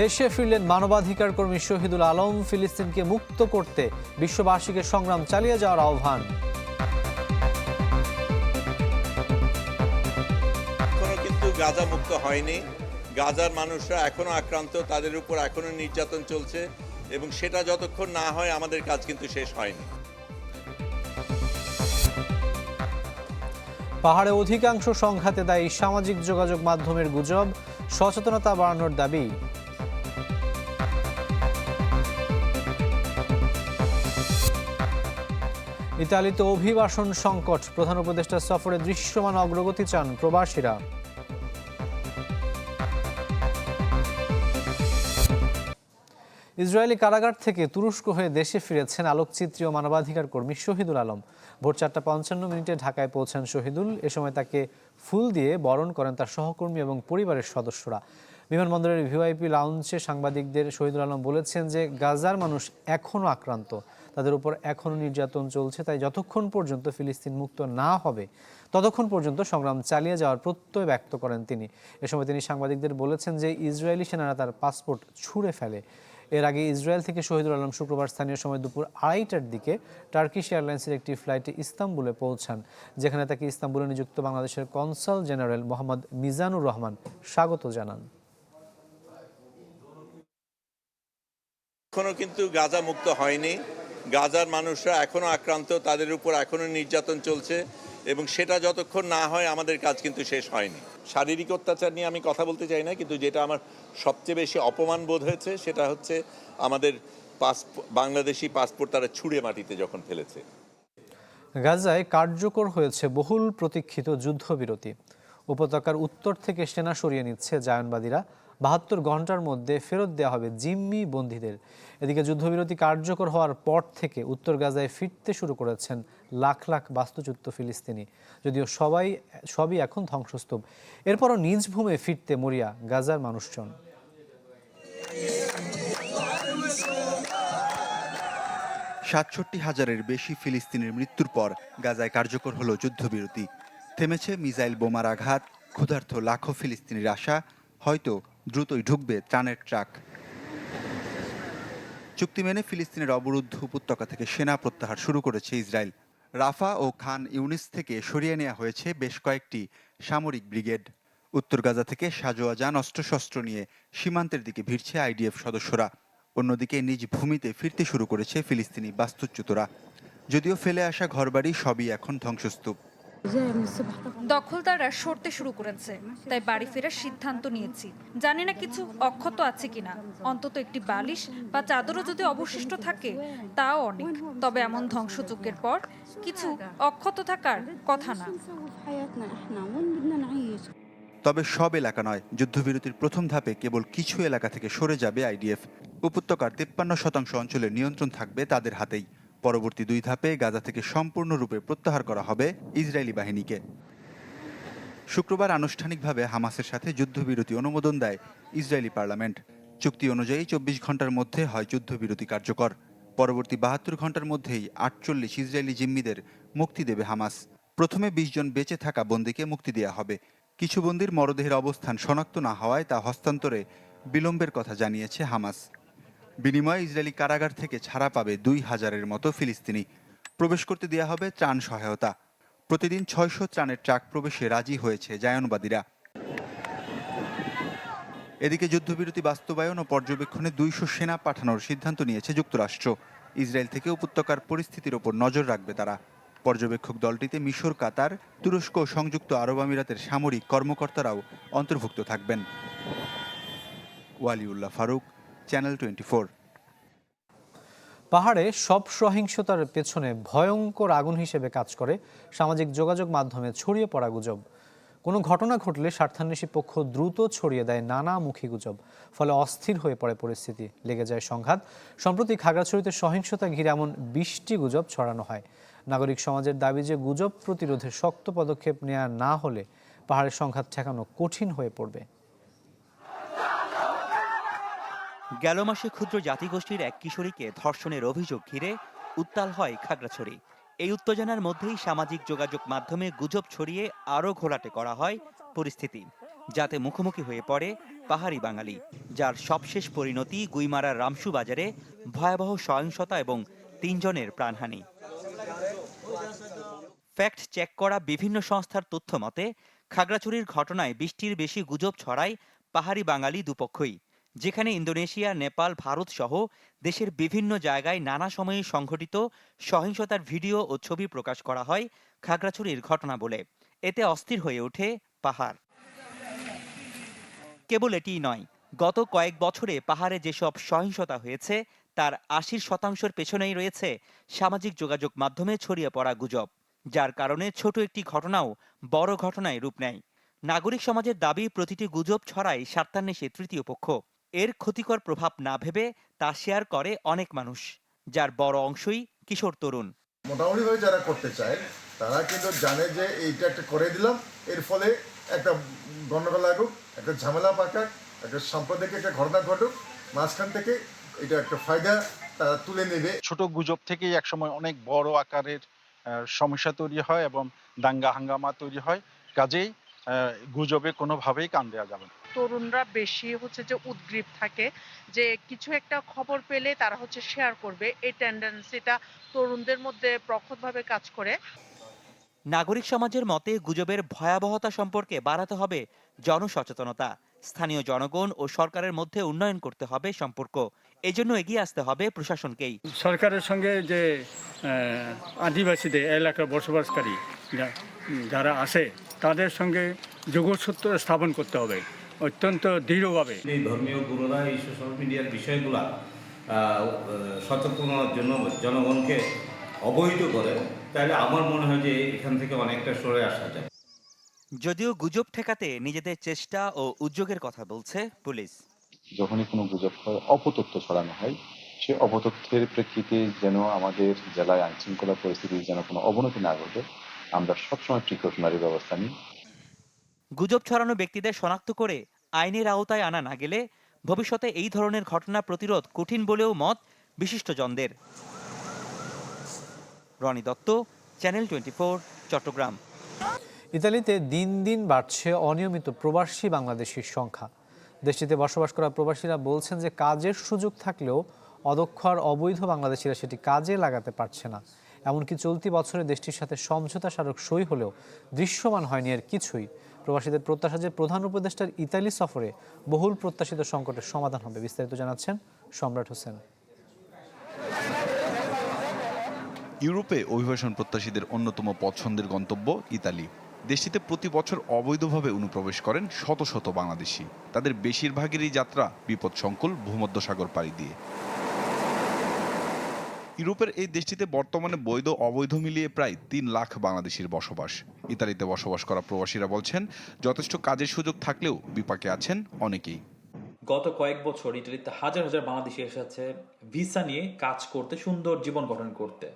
দেশে ফিরলেন মানবাধিকার কর্মী শহীদুল আলম। ফিলিস্তিনকে মুক্ত করতে বিশ্ববাসীকে সংগ্রাম চালিয়ে যাওয়ার আহ্বান। এখনও কিন্তু গাজা মুক্ত হয়নি। গাজার মানুষরা এখনও আক্রান্ত তাদের উপর এখনও নির্যাতন চলছে এবং সেটা যতক্ষণ না হয় আমাদের কাজ কিন্তু শেষ হয়নি। পাহাড়ে অধিকাংশ সংঘাতে দায়ী সামাজিক যোগাযোগ মাধ্যমের গুজব সচেতনতা বাড়ানোর দাবি। ইতালিতে অভিবাসন সংকট, প্রধান উপদেষ্টা সফরে দৃশ্যমান অগ্রগতি চান প্রবাসীরা। ইসরায়েলি কারাগার থেকে তুরস্ক হয়ে দেশে ফিরেছেন আলোকচিত্রী ও মানবাধিকার কর্মী শহীদুল আলম। ভোর চারটা পঞ্চান্ন মিনিটে ঢাকায় পৌঁছান শহীদুল। এ সময় তাকে ফুল দিয়ে বরণ করেন তার সহকর্মী এবং পরিবারের সদস্যরা। বিমানবন্দরের ভিওআইপি লাউঞ্জে সাংবাদিকদের শহীদুল আলম বলেছেন যে, গাজার মানুষ এখনও আক্রান্ত। তাদের উপর এখনও নির্যাতন চলছে। তাই যতক্ষণ পর্যন্ত ফিলিস্তিন মুক্ত না হবে, ততক্ষণ পর্যন্ত সংগ্রাম চালিয়ে যাওয়ার প্রত্যয় ব্যক্ত করেন তিনি। এ সময় তিনি সাংবাদিকদের বলেছেন যে ইসরায়েলি সেনারা তার পাসপোর্ট ছুঁড়ে ফেলে। এর আগে ইসরায়েল থেকে শহীদুল আলম শুক্রবার স্থানীয় সময় দুপুর আড়াইটার দিকে টার্কিশ এয়ারলাইন্সের একটি ফ্লাইটে ইস্তাম্বুলে পৌঁছান, যেখানে তাকে ইস্তাম্বুলে নিযুক্ত বাংলাদেশের কনসাল জেনারেল মোহাম্মদ মিজানুর রহমান স্বাগত জানান। এখনও কিন্তু গাজা মুক্ত হয়নি। গাজার মানুষরা এখনও আক্রান্ত, তাদের উপর এখনও নির্যাতন চলছে এবং সেটা যতক্ষণ না হয় আমাদের কাজ কিন্তু শেষ হয়নি। শারীরিক অত্যাচার নিয়ে আমি কথা বলতে চাই না, কিন্তু যেটা আমার সবচেয়ে বেশি অপমান বোধ হয়েছে সেটা হচ্ছে আমাদের পাসপোর্ট বাংলাদেশি পাসপোর্ট তারা ছুঁড়ে মাটিতে যখন ফেলেছে। গাজায় কার্যকর হয়েছে বহুল প্রতীক্ষিত যুদ্ধবিরতি। উপত্যকার উত্তর থেকে সেনা সরিয়ে নিচ্ছে জায়নবাদীরা। বাহাত্তর ঘণ্টার মধ্যে ফেরত দেওয়া হবে জিম্মি বন্দীদের। এদিকে যুদ্ধবিরতি কার্যকর হওয়ার পর থেকে উত্তর গাজায় ফিরতে শুরু করেছেন লাখ লাখ বাস্তুচ্যুত ফিলিস্তিনি। যদিও সবাই, সবই এখন ধ্বংসস্তূপ। এরপরও নিজ ভূমে ফিরতে মরিয়া গাজার মানুষজন। সাতষট্টি হাজারের বেশি ফিলিস্তিনের মৃত্যুর পর গাজায় কার্যকর হলো যুদ্ধবিরতি। থেমেছে মিসাইল বোমার আঘাত, ক্ষুধার্ত লাখো ফিলিস্তিনির আশা, হয়তো দ্রুতই ঢুকবে ত্রাণের ট্রাক। চুক্তি মেনে ফিলিস্তিনের অবরুদ্ধ উপত্যকা থেকে সেনা প্রত্যাহার শুরু করেছে ইসরায়েল। রাফা ও খান ইউনিস থেকে সরিয়ে নেওয়া হয়েছে বেশ কয়েকটি সামরিক ব্রিগেড। উত্তর গাজা থেকে সাজোয়া যান অস্ত্রশস্ত্র নিয়ে সীমান্তের দিকে ভিড়ছে আইডিএফ সদস্যরা। অন্যদিকে নিজ ভূমিতে ফিরতে শুরু করেছে ফিলিস্তিনি বাস্তুচ্যুতরা। যদিও ফেলে আসা ঘরবাড়ি সবই এখন ধ্বংসস্তূপ। দখলদাররা সরতে শুরু করেছে তাই বাড়ি ফেরার সিদ্ধান্ত নিয়েছি। জানি না কিছু অক্ষত আছে কিনা অন্তত একটি বালিশ বা চাদরও যদি অবশিষ্ট থাকে তাও অনেক। তবে এমন ধ্বংসযজ্ঞের পর কিছু অক্ষত থাকার কথা না। তবে সব এলাকা নয় যুদ্ধবিরতির প্রথম ধাপে কেবল কিছু এলাকা থেকে সরে যাবে আইডিএফ। উপত্যকার তেপ্পান্ন শতাংশ অঞ্চলের নিয়ন্ত্রণ থাকবে তাদের হাতেই। পরবর্তী দুই ধাপে গাজা থেকে সম্পূর্ণরূপে প্রত্যাহার করা হবে ইসরায়েলি বাহিনীকে। শুক্রবার আনুষ্ঠানিকভাবে হামাসের সাথে যুদ্ধবিরতি অনুমোদন দেয় ইসরায়েলি পার্লামেন্ট। চুক্তি অনুযায়ী চব্বিশ ঘণ্টার মধ্যে হয় যুদ্ধবিরতি কার্যকর। পরবর্তী বাহাত্তর ঘণ্টার মধ্যেই আটচল্লিশ ইসরায়েলি জিম্মিদের মুক্তি দেবে হামাস। প্রথমে বিশ জন বেঁচে থাকা বন্দীকে মুক্তি দেওয়া হবে। কিছু বন্দির মরদেহের অবস্থান শনাক্ত না হওয়ায় তা হস্তান্তরে বিলম্বের কথা জানিয়েছে হামাস। বিনিময়ে ইসরায়েলি কারাগার থেকে ছাড়া পাবে দুই হাজারের মতো ফিলিস্তিনি। প্রবেশ করতে দেওয়া হবে ত্রাণ সহায়তা। প্রতিদিন ছয়শো ত্রাণের ট্রাক প্রবেশে রাজি হয়েছে জায়নবাদীরা। এদিকে যুদ্ধবিরতি বাস্তবায়ন ও পর্যবেক্ষণে দুইশো সেনা পাঠানোর সিদ্ধান্ত নিয়েছে যুক্তরাষ্ট্র। ইসরায়েল থেকে উপত্যকার পরিস্থিতির ওপর নজর রাখবে তারা। পর্যবেক্ষক দলটিতে মিশর, কাতার, তুরস্ক ও সংযুক্ত আরব আমিরাতের সামরিক কর্মকর্তারাও অন্তর্ভুক্ত থাকবেন। ওয়ালিউল্লাহ ফারুক চ্যানেল টোয়েন্টি পাহাড়ে সব সহিংসতার পেছনে ভয়ঙ্কর আগুন হিসেবে কাজ করে সামাজিক যোগাযোগ মাধ্যমে ছড়িয়ে পড়া গুজব। কোনো ঘটনা ঘটলে স্বার্থান্বেষী পক্ষ দ্রুত ছড়িয়ে দেয় নানামুখী গুজব, ফলে অস্থির হয়ে পড়ে পরিস্থিতি। লেগে যায় সংঘাত। সম্প্রতি খাগড়াছড়িতে সহিংসতা ঘিরে এমন বিশটি গুজব ছড়ানো হয়। নাগরিক সমাজের দাবি যে গুজব প্রতিরোধে শক্ত পদক্ষেপ নেওয়া না হলে পাহাড়ের সংঘাত ঠেকানো কঠিন হয়ে পড়বে। গেল মাসে ক্ষুদ্র জাতিগোষ্ঠীর এক কিশোরীকে ধর্ষণের অভিযোগ ঘিরে উত্তাল হয় খাগড়াছড়ি। এই উত্তেজনার মধ্যেই সামাজিক যোগাযোগ মাধ্যমে গুজব ছড়িয়ে আরও ঘোলাটে করা হয় পরিস্থিতি, যাতে মুখোমুখি হয়ে পড়ে পাহাড়ি বাঙালি, যার সবশেষ পরিণতি গুইমারার রামসু বাজারে ভয়াবহ সহিংসতা এবং তিনজনের প্রাণহানি। ফ্যাক্ট চেক করা বিভিন্ন সংস্থার তথ্য মতে, খাগড়াছড়ির ঘটনায় বৃষ্টির বেশি গুজব ছড়ায় পাহাড়ি বাঙালি দুপক্ষই। যেখানে ইন্দোনেশিয়া, নেপাল, ভারত সহ দেশের বিভিন্ন জায়গায় নানা সময়ে সংঘটিত সহিংসতার ভিডিও ও ছবি প্রকাশ করা হয় খাগড়াছড়ির ঘটনা বলে। এতে অস্থির হয়ে ওঠে পাহাড়। কেবল এটিই নয়, গত কয়েক বছরে পাহাড়ে যেসব সহিংসতা হয়েছে, তার আশির শতাংশের পেছনেই রয়েছে সামাজিক যোগাযোগ মাধ্যমে ছড়িয়ে পড়া গুজব, যার কারণে ছোট একটি ঘটনাও বড় ঘটনায় রূপ নেয়। নাগরিক সমাজের দাবি, প্রতিটি গুজব ছড়ায় স্বার্থান্বেষী তৃতীয় পক্ষ। এর ক্ষতিকর প্রভাব না ভেবে তা শেয়ার করে অনেক মানুষ যার বড় অংশই কিশোর তরুণ। মোটামুটিভাবে যারা করতে চায় তারা কিন্তু জানে যে এইটা একটা করে দিলাম এর ফলে একটা গণ্ডগোল লাগুক একটা ঝামেলা পাকাক একটা সাম্প্রদায়িক একটা ঘটনা ঘটুক মাঝখান থেকে এটা একটা ফায়দা তারা তুলে নেবে। ছোট গুজব থেকেই একসময় অনেক বড় আকারের আহ, সমস্যা তৈরি হয় এবং দাঙ্গা হাঙ্গামা তৈরি হয় কাজেই আহ, গুজবে কোনোভাবেই কান দেওয়া যাবে না। তরুণরা বেশি হচ্ছে যে উদ্গ্রীব থাকে যে কিছু একটা খবর পেলে তারা হচ্ছে শেয়ার করবে। এই টেন্ডেন্সিটা তরুণদের মধ্যে প্রখরভাবে কাজ করে। নাগরিক সমাজের মতে গুজবের ভয়াবহতা সম্পর্কে বাড়াতে হবে জনসচেতনতা। স্থানীয় জনগণ ও সরকারের মধ্যে উন্নয়ন করতে হবে সম্পর্ক। এজন্য এগিয়ে আসতে হবে প্রশাসনকেই। সরকারের সঙ্গে যে আহ, আদিবাসীদের এলাকার বসবাসকারী যারা আছে তাদের সঙ্গে যোগসূত্র স্থাপন করতে হবে। অত্যন্ত দৃঢ়ভাবে। এই ধর্মীয় গুরুরা এই সোশ্যাল মিডিয়ার বিষয়গুলা সচেতনার জন্য জনগণকে অবহিত করে তাহলে আমার মনে হয় যে এখান থেকে অনেকটা সরে আসা যায়। যদিও গুজব ঠেকাতে নিজেদের চেষ্টা ও উদ্যোগের কথা বলছে পুলিশ। যখনই কোনো গুজব হয় অপতথ্য ছড়ানো হয় সে অপতথ্যের প্রেক্ষিতে যেন আমাদের জেলায় আইন শৃঙ্খলা পরিস্থিতির যেন কোনো অবনতি না ঘটে আমরা সবসময় প্রিকশনারি ব্যবস্থা নিই। গুজব ছড়ানো ব্যক্তিদের শনাক্ত করে আইনের আওতায় আনা না গেলে ভবিষ্যতে এই ধরনের ঘটনা প্রতিরোধ কঠিন বলেও মত বিশিষ্টজনদের। Rony Dutta, channel twenty Chattogram. ইতালিতে দিন দিন বাড়ছে অনিয়মিত প্রবাসী বাংলাদেশির সংখ্যা। দেশটিতে বসবাস করা প্রবাসীরা বলছেন যে কাজের সুযোগ থাকলেও অদক্ষ আর অবৈধ বাংলাদেশিরা সেটি কাজে লাগাতে পারছে না। এমনকি চলতি বছরে দেশটির সাথে সমঝোতা স্মারক সই হলেও দৃশ্যমান হয়নি এর কিছুই। প্রবাসীদের প্রত্যাশা যে প্রধান উপদেষ্টার ইতালি সফরে বহুল প্রত্যাশিত সংকটের সমাধান হবে, বিস্তারিত জানাচ্ছেন সম্রাট হোসেন। ইউরোপে অভিবাসন প্রত্যাশীদের অন্যতম পছন্দের গন্তব্য ইতালি। দেশটিতে প্রতি বছর অবৈধভাবে অনুপ্রবেশ করেন শত শত বাংলাদেশি। তাদের বেশিরভাগেরই যাত্রা বিপদসংকুল ভূমধ্যসাগর পাড়ি দিয়ে। ইউরোপের এই দেশটিতে বর্তমানে বৈধ অবৈধ মিলিয়ে প্রায় তিন লাখ বাংলাদেশির বসবাস। ইতালিতে বসবাস করা প্রবাসীরা বলছেন, যথেষ্ট কাজের সুযোগ থাকলেও বিপাকে আছেন অনেকেই। গত কয়েক বছর ইটালিতে হাজার হাজার বাংলাদেশি এসেছে ভিসা নিয়ে কাজ করতে, সুন্দর জীবন গঠন করতে।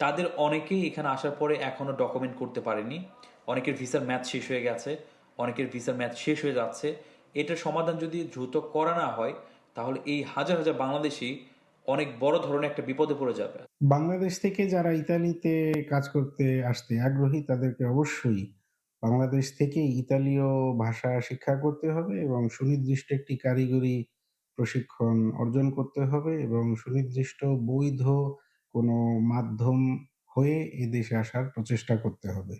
তাদের অনেকেই এখানে আসার পরে এখনও ডকুমেন্ট করতে পারেনি। অনেকের ভিসার ম্যাচ শেষ হয়ে গেছে, অনেকের ভিসার ম্যাচ শেষ হয়ে যাচ্ছে। এটার সমাধান যদি দ্রুত করা না হয়, তাহলে এই হাজার হাজার বাংলাদেশি অনেক বড় ধরনের একটা বিপদে পড়ে যাবে। বাংলাদেশ থেকে যারা ইতালিতে কাজ করতে আসতে আগ্রহী তাদেরকে অবশ্যই বাংলাদেশ থেকে ইতালীয় ভাষা শিক্ষা করতে হবে এবং সুনির্দিষ্ট একটি কারিগরি প্রশিক্ষণ অর্জন করতে হবে এবং সুনির্দিষ্ট বৈধ কোনো মাধ্যম হয়ে এদেশে আসার প্রচেষ্টা করতে হবে।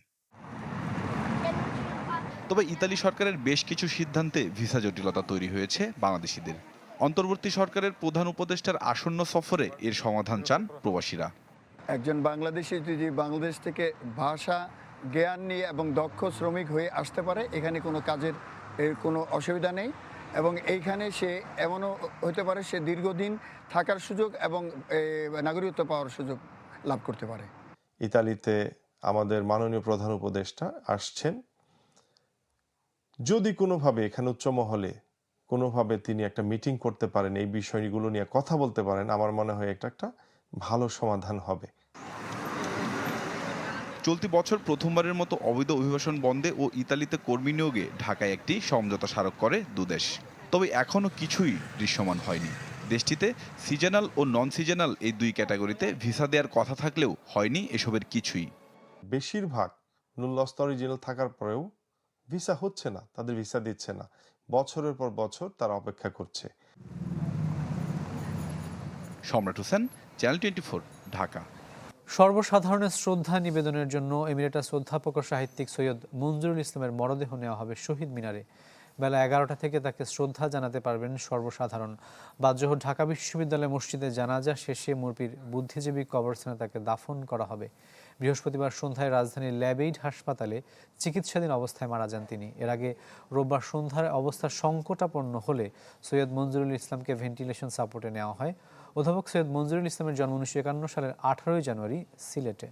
তবে ইতালি সরকারের বেশ কিছু সিদ্ধান্তে ভিসা জটিলতা তৈরি হয়েছে বাংলাদেশিদের। অন্তর্বর্তী সরকারের প্রধান উপদেষ্টার আসন্ন সফরে এর সমাধান চান প্রবাসীরা। একজন বাংলাদেশি যদি বাংলাদেশ থেকে ভাষা জ্ঞান নিয়ে এবং দক্ষ শ্রমিক হয়ে আসতে পারে এখানে কোনো কাজের এর কোনো অসুবিধা নেই এবং এইখানে সে এমনও হতে পারে সে দীর্ঘদিন থাকার সুযোগ এবং নাগরিকত্ব পাওয়ার সুযোগ লাভ করতে পারে। ইতালিতে আমাদের মাননীয় প্রধান উপদেষ্টা আসছেন। যদি কোনোভাবে এখানে উচ্চ মহলে কোনোভাবে তিনি একটা মিটিং করতে পারেন এই বিষয়গুলো নিয়ে কথা বলতে পারেন আমার মনে হয় এটা একটা ভালো সমাধান হবে। চলতি বছর প্রথমবারের মতো অবৈধ অভিবাসন বন্ধে ও ইতালিতে কর্মী নিয়োগে ঢাকায় একটি সমঝোতা স্মারক করে দুদেশ। তবে এখনও কিছুই দৃশ্যমান হয়নি। দেশটিতে সিজনাল ও নন সিজনাল এই দুই ক্যাটাগরিতে ভিসা দেওয়ার কথা থাকলেও হয়নি এসবের কিছুই। বেশিরভাগ নুল্লস্ত অরিজিনাল থাকার পরেও ভিসা হচ্ছে না তাদের ভিসা দিচ্ছে না। বছরের পর বছর তারা অপেক্ষা করছে। সম্রাট হোসেন চ্যানেল টোয়েন্টি ঢাকা। সর্বসাধারণের শ্রদ্ধা নিবেদনের জন্য এমিরেটাস অধ্যাপক ও সাহিত্যিক সৈয়দ মঞ্জুরুল ইসলামের মরদেহ নেওয়া হবে শহীদ মিনারে। বেলা এগারোটা থেকে তাকে শ্রদ্ধা জানাতে পারবেন সর্বসাধারণ। বাদজোহর ঢাকা বিশ্ববিদ্যালয় মসজিদে জানাজা শেষে মুরপির বুদ্ধিজীবী কবরস্থানে তাকে দাফন করা হবে। বৃহস্পতিবার সন্ধ্যায় রাজধানীর ল্যাবেইড হাসপাতালে চিকিৎসাধীন অবস্থায় মারা যান তিনি। এর আগে রোববার সন্ধ্যায় অবস্থা সংকটাপন্ন হলে সৈয়দ মঞ্জুরুল ইসলামকে ভেন্টিলেশন সাপোর্টে নেওয়া হয়। অধ্যাপক সৈয়দ মঞ্জুরুল ইসলামের জন্ম উনিশশো একান্ন সালের আঠারোই জানুয়ারি সিলেটে।